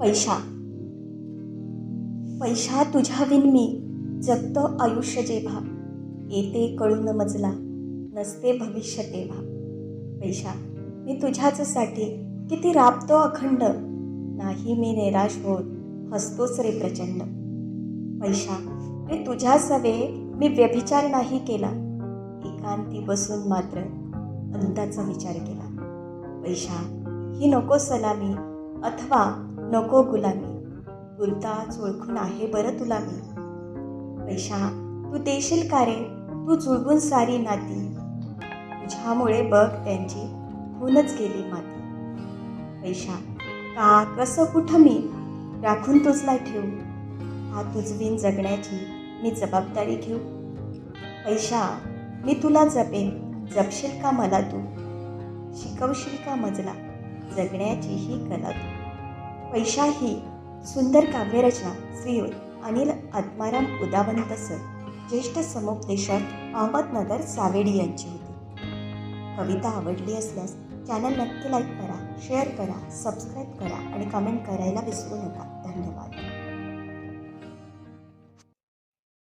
पैशा. पैशा तुझ्या विन मी जगतो आयुष्य जेव्हा. येते कळून मजला नसते भविष्य तेव्हा. पैशा मी तुझ्याचसाठी किती राबतो अखंड. नाही मी निराश होत हसतोच रे प्रचंड. पैशा मी तुझ्या सवे मी व्यभिचार नाही केला. एकांती बसून मात्र अंताचा विचार केला. पैशा ही नको सलामी अथवा नको गुलामी. पुरताच ओळखून आहे बरं तुला मी. पैशा तू देशील का रे? तू जुळवून सारी नाती. तुझ्यामुळे बघ त्यांची होऊनच गेली माती. पैशा का कसं कुठं मी? राखून तुझला ठेवू. हा तुझवीन जगण्याची मी जबाबदारी घेऊ. पैशा मी तुला जपेन. जपशील का मला तू? शिकवशील का मजला? जगण्याची ही कला तू. पैशा ही सुंदर काव्यरचना श्री अनिल आत्माराम उदावंत सर ज्येष्ठ समुपदेशक अहमदनगर सावेडी यांची होती. कविता आवडली असल्यास चॅनल नक्की लाईक करा शेअर करा सबस्क्राईब करा आणि कमेंट करायला विसरू नका. धन्यवाद.